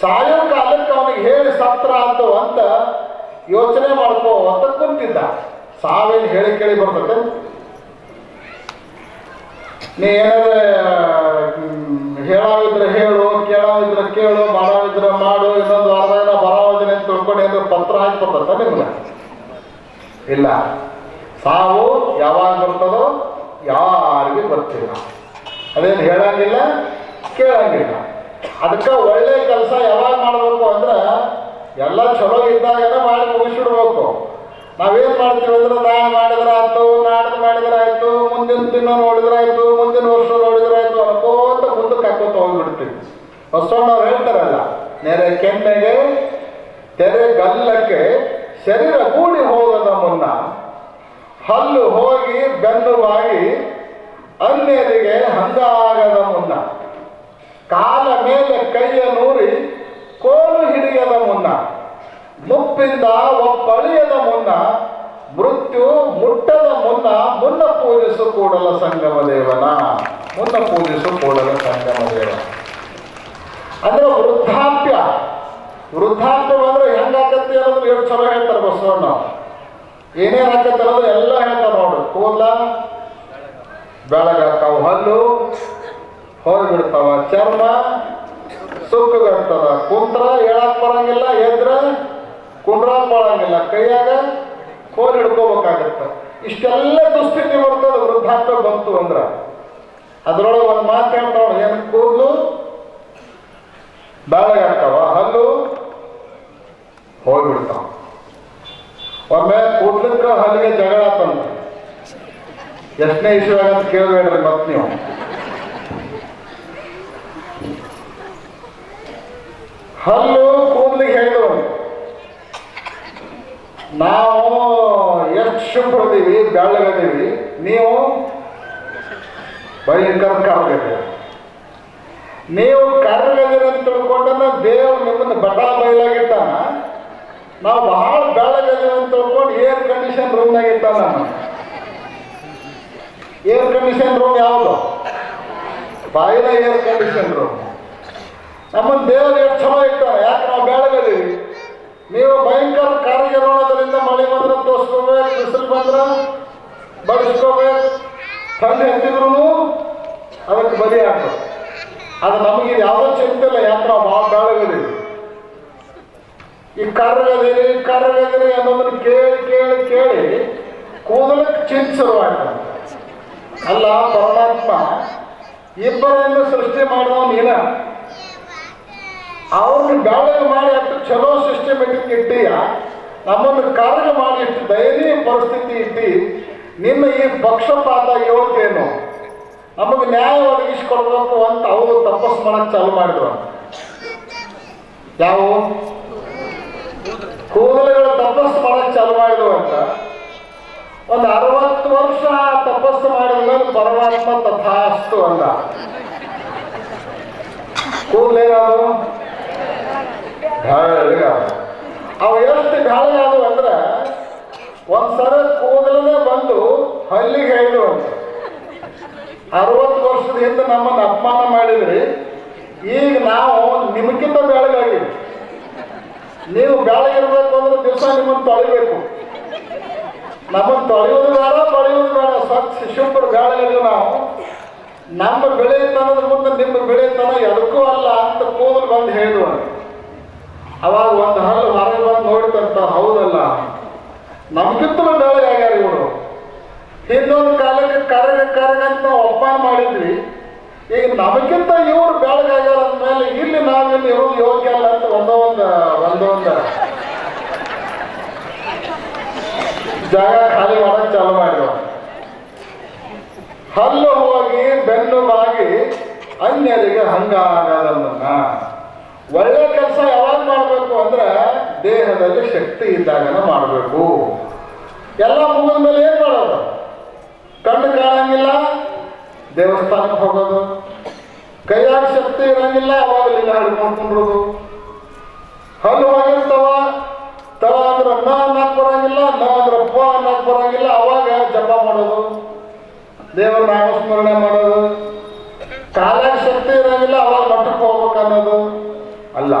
ಸಾಯೋ ಕಾಲಕ್ಕೆ ಅವನಿಗೆ ಹೇಳಿ ಸತ್ರ ಅಂತ ಅಂತ ಯೋಚನೆ ಮಾಡ್ಕೋ ಅಂತ ಕುಂತಿದ್ದ. ಸಾವೇನು ಹೇಳಿ ಕೇಳಿ ಬರ್ಬೇಕು? ನೀ ಏನಾದ್ರೆ ಹೇಳಾವಿದ್ರೆ ಹೇಳು, ಕೇಳಾವಿದ್ರೆ ಕೇಳು, ಮಾಡಾವಿದ್ರೆ ಮಾಡು, ಇನ್ನೊಂದು ಅರ್ಧ ನಾ ಬರೋದಿನ ಅಂತ ತಿಳ್ಕೊಂಡು ಏನಾದ್ರು ಪತ್ರ ಹಾಕಿ ಬರ್ತದ ನಿಮ್ಗೆ? ಇಲ್ಲ. ಸಾವು ಯಾವಾಗ ಬರ್ತದೋ ಯಾರಿಗೂ ಬರ್ತಿಲ್ಲ ಅದೇನು ಹೇಳಂಗಿಲ್ಲ, ಕೇಳಂಗಿಲ್ಲ. ಅದಕ್ಕೆ ಒಳ್ಳೆ ಕೆಲಸ ಯಾವಾಗ ಮಾಡಬೇಕು ಅಂದ್ರೆ ಎಲ್ಲ ಚಲೋ ಇದ್ದಾಗನೇ ಮಾಡಿ ಮುಗಿಸಿಡ್ಬೇಕು ನಾವೇನು ಮಾಡ್ತೀವಿ ಅಂದ್ರೆ ನಾ ಮಾಡಿದ್ರೆ ಆಯ್ತು ನಾಡ್ದು ಮಾಡಿದ್ರೆ ಆಯ್ತು, ಮುಂದಿನ ತಿಂಗಳು ನೋಡಿದ್ರೆ ಆಯ್ತು, ಮುಂದಿನ ವರ್ಷ ನೋಡಿದ್ರೆ ಆಯ್ತು ಅನ್ಕೋತ ಮುಂದಕ್ಕೆ ಹಾಕೋತ ಹೋಗ್ಬಿಡ್ತೀವಿ ಬಸವಣ್ಣವ್ರು ಹೇಳ್ತಾರಲ್ಲ, ನೆರೆ ಕೆನ್ನೆಗೆ ತೆರೆ ಗಲ್ಲಕ್ಕೆ ಶರೀರ ಕೂಡಿ ಹೋಗದ ಮುನ್ನ ಹಲ್ಲು ಹೋಗಿ ಬೆನ್ನುವಾಗಿ ಅನ್ಯರಿಗೆ ಹಂಗಾಗದ ಮುನ್ನ ಕಾಲ ಮೇಲೆ ಕೈಯ ನೂರಿ ಕೋಲು ಹಿಡಿಯದ ಮುನ್ನ ಮುಪ್ಪಿಂದ ಒಪ್ಪಳಿಯದ ಮುನ್ನ ಮೃತ್ಯು ಮುಟ್ಟದ ಮುನ್ನ ಮುನ್ನ ಪೂಜಿಸು ಕೂಡಲ ಸಂಗಮ ದೇವನ, ಮುನ್ನ ಪೂಜಿಸು ಕೂಡಲ ಸಂಗಮ ದೇವನ. ಅಂದ್ರೆ ವೃದ್ಧಾಪ್ಯ. ವೃದ್ಧಾಪ್ಯ ಅಂದ್ರೆ ಹೆಂಗಾಕತ್ತಿ ಅನ್ನೋದು ಎಷ್ಟು ಚಲೋ ಹೇಳ್ತಾರೆ ಬಸವಣ್ಣ. ಏನೇನು ಹಾಕತ್ತೆ ಅನ್ನೋದು ಎಲ್ಲ ಹೇಳ್ತಾರೆ ನೋಡು. ಕೂದಲ ಬೆಳಗಾಕಾವು ಹಲ್ಲು ಹೋಗ್ಬಿಡ್ತಾವ ಚರ್ಮ ಸುಕ್ಕುಗಟ್ಟದ ಕುಂತ್ರ ಹೇಳಕ್ ಬರಂಗಿಲ್ಲ, ಎದ್ರ ಕುಂಡ್ರಾಕ್ ಬರಂಗಿಲ್ಲ. ಕೈಯಾಗ ಕೋಲ್ ಹಿಡ್ಕೋಬೇಕಾಗತ್ತ. ಇಷ್ಟೆಲ್ಲ ದುಸ್ಥಿತಿ ಬರ್ತದ ವೃದ್ಧಾಪ್ಯ ಬಂತು ಅಂದ್ರ. ಅದ್ರೊಳಗೆ ಒಂದು ಮಾತು ಹೇಳ್ತಾವ ಏನು ಕೂದಲು? ಬೆಳಗಾಗ್ತಾವ ಹಲ್ಲು ಹೋಗ್ಬಿಡ್ತಾವ. ಒಮ್ಮೆ ಕೂದ್ಲಕ್ಕ ಹಲ್ಲಿಗೆ ಜಗಳ ತಂದ ಎಷ್ಟನೇ ಇಶ್ಯೂ ಅಂತ ಕೇಳಬೇಡ್ರಿ ಮತ್ತೆ ನೀವು. ಹಲ್ಲು ಕೂದಲಿಗೆ ಹೇಳಿದ್ರು ನಾವು ಎಷ್ಟು ಶುಭ್ರದೀವಿ, ಬೆಳ್ಳಗದೀವಿ, ನೀವು ಬರೀ ಕರ್ಗದೀವಿ ನೀವು ಕರ್ಗದಿರಿ ಅಂತ ತಿಳ್ಕೊಂಡನ ದೇವ್ ನಿಮ್ಮನ್ನ ಬಟ ಬಯಲಾಗಿಟ್ಟಾನ? ನಾವು ಬಹಳ ಬೆಳ್ಳಗದೀವಿ ಅಂತ ತಿಳ್ಕೊಂಡು ಏರ್ ಕಂಡೀಷನ್ ರೂಮ್ನಾಗ ನಾನು ಏರ್ ಕಂಡೀಷನ್ ರೂಮ್ ಯಾವುದು? ಬಾಯಿನ ಏರ್ ಕಂಡೀಷನ್ ರೂಮ್ ನಮ್ಮನ್ನ ದೇವರು ಎಷ್ಟು ಚಲೋ ಇಟ್ಟಾನೆ? ಯಾಕೆ ನಾವು ಬೆಳಗದೀವಿ ನೀವು ಭಯಂಕರ ಕಾರ್ಯನಿರ್ವಹಣದಿಂದ ಮಳೆ ಬಂದ್ರೆ ತೋರಿಸ್ಕೋಬೇಕು, ಬಿಸಿಲು ಬಂದ್ರೆ ಬಡಿಸ್ಕೋಬೇಕು. ಥಂಡಿ ಹತ್ತಿದ್ರು ಅದಕ್ಕೆ ಬಲಿ ಆಗ್ತದೆ ಅದು ನಮಗೆ ಯಾವುದೋ ಚಿಂತೆ ಇಲ್ಲ ಯಾಕೆ ನಾವು ಭಾಳ ಈ ಕರ್ಗದಿರಿ ಕರ್ಗದಿರಿ ಅನ್ನೋದನ್ನ ಕೇಳಿ ಕೇಳಿ ಕೇಳಿ ಕೂದಲಕ್ಕೆ ಚಿಂತೆ ಶುರುವಾಗ್ತದೆ ಅಲ್ಲ, ಪರಮಾತ್ಮ ಇಬ್ಬರನ್ನು ಸೃಷ್ಟಿ ಮಾಡಿದವನು ನೀನ. ಅವ್ರನ್ನ ಬೇಳೆ ಮಾಡಿ ಅಷ್ಟು ಚಲೋ ಸಿಸ್ಟಮೆಟಿಕ್ ಇಟ್ಟೀಯ? ನಮ್ಮನ್ನು ಕಾರ್ಯ ಮಾಡಿ ಇಷ್ಟು ದಯನೀಯ ಪರಿಸ್ಥಿತಿ ಇಟ್ಟಿ ನಿನ್ನ ಈ ಪಕ್ಷಪಾತ ಯೋಗ್ಯೇನು? ನಮಗೆ ನ್ಯಾಯ ಒದಗಿಸಿಕೊಡ್ಬೇಕು ಅಂತ ಅವರು ತಪಸ್ ಮಾಡಕ್ ಚಾಲು ಮಾಡಿದ್ರು. ಯಾವ ಕೂದಲುಗಳು ತಪಸ್ಸು ಮಾಡಕ್ ಚಾಲು ಮಾಡಿದ್ರು ಅಂತ. ಒಂದು ಅರವತ್ತು ವರ್ಷ ತಪಸ್ಸು ಮಾಡಿದ ಮೇಲೆ ಪರಮಾತ್ಮ ತಥಾಸ್ತು ಅಂದ. ಕೂದಲೇನಾದ್ರು ಅವ ಎಷ್ಟು ಆದವು ಅಂದ್ರೆ ಒಂದ್ಸಲ ಕೂದಲನೇ ಬಂದು ಹಲ್ಲಿಗೆ ಹೇಳಿದ್ರು ಅಂತ. ಅರವತ್ತು ವರ್ಷದ ಹಿಂದೆ ನಮ್ಮನ್ನು ಅಪಮಾನ ಮಾಡಿದ್ರಿ. ಈಗ ನಾವು ನಿಮಗಿಂತ ಬೆಳಗಾಗಿವಿ ನೀವು ಬೆಳಗಿರ್ಬೇಕು ಅಂದ್ರೆ ದಿವಸ ನಿಮ್ಮನ್ನು ತೊಳಿಬೇಕು. ನಮ್ಮನ್ನು ತೊಳೆಯೋದು ಬೇಡ ತೊಳೆಯೋದು ಬೇಡ. ಸ್ವಚ್ಛ ಶುಭ್ರ ಬೆಳಗಿದ್ವಿ ನಾವು. ನಮ್ಮ ಬೆಳೆಯತನದ ಮುಂದೆ ನಿಮ್ಮ ಬೆಳೆಯತನ ಎದಕ್ಕೂ ಅಲ್ಲ ಅಂತ ಕೂದಲು ಬಂದು ಹೇಳುವ ಅವಾಗ ಒಂದು ಹಲ್ಲು ಹೊರಗೆ ಬಂದು ನೋಡ್ತಂತ ಹೌದಲ್ಲ. ನಮ್ಗಿಂತಲೂ ಬೆಳೆ ಆಗ್ಯಾರ ಇವರು. ಹಿಂದೊಂದು ಕಾಲಕ್ಕೆ ಅಂತ ನಾವು ಅಪಮಾನ ಮಾಡಿದ್ವಿ. ಈಗ ನಮಗಿಂತ ಇವರು ಬೆಳಗಾಗ್ಯಾರ ಇಲ್ಲಿ ನಾವಿಲ್ಲಿ ಇರೋದು ಯೋಗ್ಯ ಅಲ್ಲ ಅಂತ ಒಂದೋ ಒಂದು ಒಂದೋ ಒಂದು ಜಾಗ ಖಾಲಿ ಮಾಡಕ್ ಚಾಲು ಮಾಡಿದ್ರು. ಹಲ್ಲು ಹೋಗಿ ಬೆನ್ನು ಬಾಗಿ ಅನ್ಯರಿಗೆ ಹಂಗಾಗದನ್ನ ಒಳ್ಳೆ ಕೆಲಸ ಯಾವಾಗ ಮಾಡಬೇಕು ಅಂದ್ರೆ ದೇಹದಲ್ಲಿ ಶಕ್ತಿ ಇದ್ದಾಗನ ಮಾಡಬೇಕು. ಎಲ್ಲ ಮುಗಿದ ಮೇಲೆ ಏನು ಮಾಡೋದು? ಕಣ್ಣು ಕಾಣಂಗಿಲ್ಲ, ದೇವಸ್ಥಾನಕ್ಕೆ ಹೋಗೋದು. ಕೈಯಾಗ ಶಕ್ತಿ ಇರಂಗಿಲ್ಲ, ಅವಾಗ ಲಿಂಗ ಹಿಡ್ಕೊಂಡ್ಬಿಡೋದು ಹಲ್ಲು ಹೋಗಿರ್ತಾವ ತಳ ಅಂದ್ರೆ ನ ಅನ್ನಕ್ ಬರಂಗಿಲ್ಲ, ನ ಅಂದ್ರೆ ಪ ಅನ್ನಕ್ ಬರಂಗಿಲ್ಲ, ಅವಾಗ ಜಪ ಮಾಡೋದು. ದೇವರ ನಾಮಸ್ಮರಣೆ ಮಾಡೋದು. ಕಾಲಾಗ ಶಕ್ತಿ ಇರಂಗಿಲ್ಲ, ಅವಾಗ ಮಠಕ್ಕೆ ಹೋಗ್ಬೇಕು ಅನ್ನೋದು. ಅಲ್ಲ,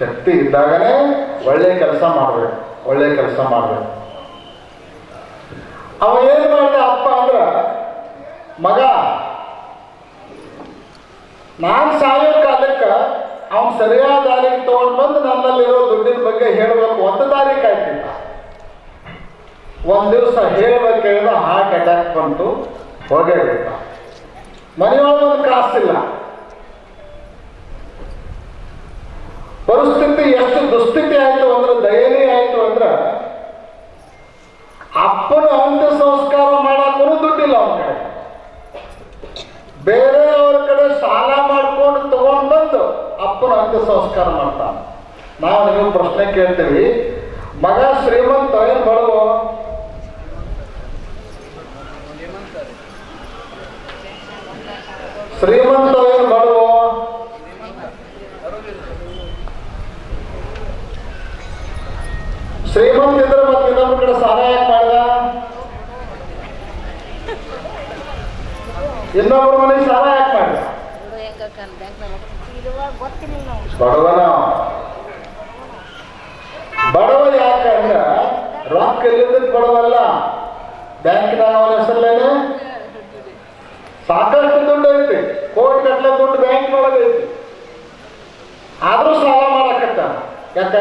ಶಕ್ತಿ ಇದ್ದಾಗನೇ ಒಳ್ಳೆ ಕೆಲಸ ಮಾಡಬೇಕು, ಒಳ್ಳೆ ಕೆಲಸ ಮಾಡ್ಬೇಕು. ಅವ ಏನು ಮಾಡಿದ ಅಪ್ಪ ಅಂದ್ರ, ಮಗ, ನಾನು ಸಾಯೋ ಕಾಲಕ್ಕೆ ಅವನು ಸರಿಯಾದ ದಾರಿಗೆ ತಗೊಂಡ್ ಬಂದು ನನ್ನಲ್ಲಿರೋ ದುಡ್ಡಿನ ಬಗ್ಗೆ ಹೇಳಬೇಕು, ಒಂದು ದಾರಿ ಕಾಯ್ತಿಲ್ಲ ಒಂದು ದಿವಸ ಹೇಳ್ಬೇಕಾದ್ರೆ ಹಾರ್ಟ್ ಅಟ್ಯಾಕ್ ಬಂತು ಹೋಗೇ ಬಿಟ್ಟ ಮನೆಯೊಳಗೆ ಒಂದು ಕಾಸಿಲ್ಲ ಪರಿಸ್ಥಿತಿ ಎಷ್ಟು ದುಸ್ಥಿತಿ ಆಯ್ತು ಅಂದ್ರೆ, ದಯನೀಯ ಆಯ್ತು ಅಂದ್ರೆ ಅಪ್ಪನ ಅಂತ್ಯ ಸಂಸ್ಕಾರ ಮಾಡಕ್ಕೂ ದುಡ್ಡಿಲ್ಲ ಅವನ ಕಡೆ ಬೇರೆಯವ್ರ ಕಡೆ ಸಾಲ ಮಾಡ್ಕೊಂಡು ತಗೊಂಡ್ ಬಂದು ಅಪ್ಪನ ಅಂತ್ಯ ಸಂಸ್ಕಾರ ಮಾಡ್ತಾನೆ. ನಾವು ನಿಮಗೆ ಪ್ರಶ್ನೆ ಕೇಳ್ತೀವಿ. ಮಗ ಶ್ರೀಮಂತ ಏನ್ ಬಡವ ಶ್ರೀಮಂತ ಏನ್ ಬಡವ ಶ್ರೀಮಂತ ಕಡೆ ಸಾಲ ಯಾಕೆ ಮಾಡಿದ? ಇನ್ನೊಬ್ಬರ ಮನೆಗೆ ಸಾಲ ಯಾಕೆ ಮಾಡಿದ? ಬಡವನ? ಬಡವ ಯಾಕಂದ್ರ ರೊಕ್ಕ ಎಲ್ಲಿದ್ದಕ್ಕೆ ಬಡವಲ್ಲ. ಬ್ಯಾಂಕ್ನಾಗ ಅವನ ಹೆಸರಲ್ಲೇನೆ ಸಾಕಷ್ಟು ದುಡ್ಡು ಐತಿ. ಕೋಟಿ ಗಟ್ಟಲೆ ದುಡ್ಡು ಬ್ಯಾಂಕ್ನೊಳಗೆ ಐತಿ. ಆದ್ರೂ ಸಾಲ ಮಾಡಕತ್ತ. ಯಾಕ?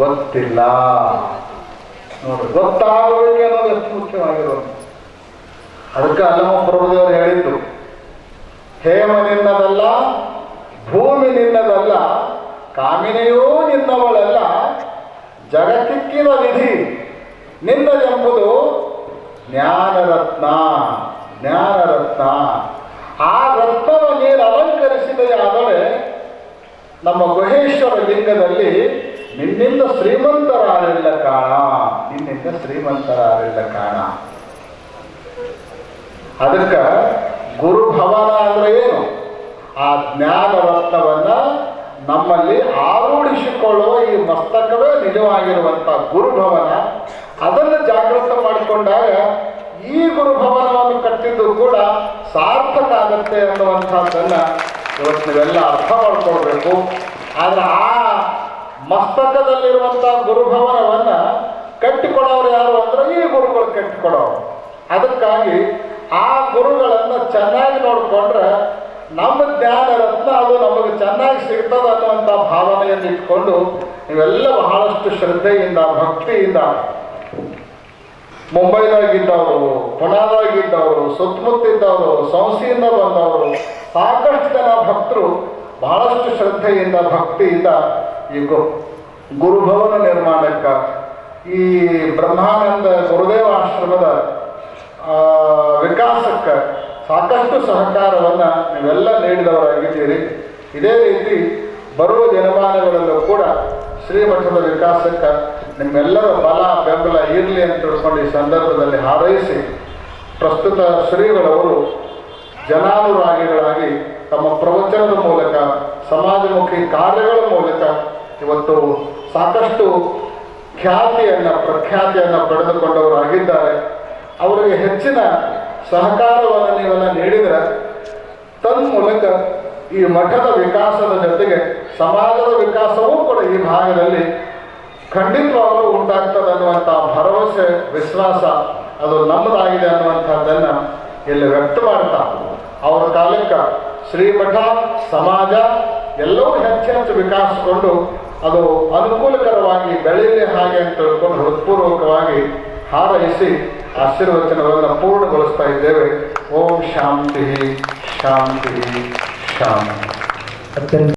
ಗೊತ್ತಿಲ್ಲ. ಗೊತ್ತಾಗೋರಿಗೆ ಅನ್ನೋದು ಎಷ್ಟು ಮುಖ್ಯವಾಗಿರೋದು? ಅದಕ್ಕೆ ಅಲ್ಲಮ್ಮ ಪ್ರಭುದೇವರು ಹೇಳಿದ್ದು, ಹೇಮ ನಿನ್ನದಲ್ಲ, ಭೂಮಿ ನಿನ್ನದಲ್ಲ, ಕಾಮಿನಿಯೂ ನಿನ್ನವಳಲ್ಲ, ಜಗತ್ತಿಕ್ಕಿನ ವಿಧಿ ನಿನ್ನದೆಂಬುದು ಜ್ಞಾನರತ್ನ ಜ್ಞಾನರತ್ನ. ಆ ರತ್ನವ ನೀನು ಅಲಂಕರಿಸಿದೆಯಾದರೆ ನಮ್ಮ ಗುಹೇಶ್ವರ ಲಿಂಗದಲ್ಲಿ ನಿನ್ನಿಂದ ಶ್ರೀಮಂತರಾರಿಲ್ಲ ಕಾಣ. ನಿನ್ನಿಂದ ಶ್ರೀಮಂತರಾಗಿಲ್ಲ ಕಾಣ. ಅದಕ್ಕ ಗುರು ಭವನ ಅಂದ್ರೆ ಏನು? ಆ ಜ್ಞಾನ ರತ್ನವನ್ನ ನಮ್ಮಲ್ಲಿ ಆರೂಢಿಸಿಕೊಳ್ಳುವ ಈ ಮಸ್ತಕವೇ ನಿಜವಾಗಿರುವಂತ ಗುರುಭವನ ಅದನ್ನು ಜಾಗೃತ ಮಾಡಿಕೊಂಡಾಗ ಈ ಗುರುಭವನವನ್ನು ಕಟ್ಟಿದ್ದು ಕೂಡ ಸಾರ್ಥಕ ಆಗತ್ತೆ ಅನ್ನುವಂಥದ್ದನ್ನ ಇವತ್ತು ನೀವೆಲ್ಲ ಅರ್ಥ ಮಾಡ್ಕೊಳ್ಬೇಕು. ಆದ್ರೆ ಆ ಮಸ್ತಕದಲ್ಲಿರುವಂಥ ಗುರುಭವನವನ್ನ ಕಟ್ಟಿಕೊಡೋರು ಯಾರು ಅಂದ್ರೆ ಈ ಗುರುಗಳು ಕಟ್ಟಿಕೊಡೋರು ಅದಕ್ಕಾಗಿ ಆ ಗುರುಗಳನ್ನು ಚೆನ್ನಾಗಿ ನೋಡಿಕೊಂಡ್ರೆ ನಮ್ಮ ಜ್ಞಾನ ರತ್ನ ಅದು ನಮಗೆ ಚೆನ್ನಾಗಿ ಸಿಗ್ತದೆ ಅನ್ನುವಂಥ ಭಾವನೆಯನ್ನು ಇಟ್ಕೊಂಡು ಇವೆಲ್ಲ ಬಹಳಷ್ಟು ಶ್ರದ್ಧೆಯಿಂದ, ಭಕ್ತಿಯಿಂದ, ಮುಂಬೈದಾಗಿದ್ದವರು ಪುಣಾದಾಗಿದ್ದವರು ಸುತ್ತಮುತ್ತಿದ್ದವರು ಸಂಸ್ಥೆಯಿಂದ ಬಂದವರು, ಸಾಕಷ್ಟು ಜನ ಭಕ್ತರು ಬಹಳಷ್ಟು ಶ್ರದ್ಧೆಯಿಂದ, ಭಕ್ತಿಯಿಂದ ಈ ಗುರುಭವನ ನಿರ್ಮಾಣಕ್ಕೆ ಈ ಬ್ರಹ್ಮಾನಂದ ಗುರುದೇವ ಆಶ್ರಮದ ವಿಕಾಸಕ್ಕೆ ಸಾಕಷ್ಟು ಸಹಕಾರವನ್ನು ನೀವೆಲ್ಲ ನೀಡಿದವರಾಗಿದ್ದೀರಿ. ಇದೇ ರೀತಿ ಬರುವ ದಿನಮಾನಗಳಲ್ಲೂ ಕೂಡ ಶ್ರೀಮಠದ ವಿಕಾಸಕ್ಕೆ ನಿಮ್ಮೆಲ್ಲರ ಬಲ, ಬೆಂಬಲ ಇರಲಿ ಅಂತ ತಿಳ್ಕೊಂಡು ಈ ಸಂದರ್ಭದಲ್ಲಿ ಹಾರೈಸಿ, ಪ್ರಸ್ತುತ ಶ್ರೀಗಳವರು ಜನಾನುರಾಗಿಗಳಾಗಿ ತಮ್ಮ ಪ್ರವಚನದ ಮೂಲಕ, ಸಮಾಜಮುಖಿ ಕಾರ್ಯಗಳ ಮೂಲಕ ಇವತ್ತು ಸಾಕಷ್ಟು ಖ್ಯಾತಿಯನ್ನು, ಪ್ರಖ್ಯಾತಿಯನ್ನು ಪಡೆದುಕೊಂಡವರಾಗಿದ್ದಾರೆ ಅವರಿಗೆ ಹೆಚ್ಚಿನ ಸಹಕಾರವನ್ನು ನೀವೆಲ್ಲ ನೀಡಿದರೆ, ತನ್ಮೂಲಕ ಈ ಮಠದ ವಿಕಾಸದ ಜೊತೆಗೆ ಸಮಾಜದ ವಿಕಾಸವೂ ಕೂಡ ಈ ಭಾಗದಲ್ಲಿ ಖಂಡಿತವಾಗಲೂ ಉಂಟಾಗ್ತದೆ ಅನ್ನುವಂಥ ಭರವಸೆ, ವಿಶ್ವಾಸ ಅದು ನಮ್ಮದಾಗಿದೆ ಅನ್ನುವಂಥದ್ದನ್ನು ಇಲ್ಲಿ ವ್ಯಕ್ತ ಮಾಡ್ತಾ ಅವರ ಕಾಲಕ್ಕೆ ಶ್ರೀಮಠ, ಸಮಾಜ, ಎಲ್ಲವೂ ಹೆಚ್ಚೆಚ್ಚು ಹೆಚ್ಚು ವಿಕಾಸಗೊಂಡು ಅದು ಅನುಕೂಲಕರವಾಗಿ ಬೆಳೆಯಲಿ ಹಾಗೆ ಅಂತ ತಿಳ್ಕೊಂಡು ಹೃತ್ಪೂರ್ವಕವಾಗಿ ಹಾರೈಸಿ ಆಶೀರ್ವಚನವನ್ನು ಪೂರ್ಣಗೊಳಿಸ್ತಾ ಇದ್ದೇವೆ. ಓಂ ಶಾಂತಿ ಶಾಂತಿ ಶಾಂತಿ.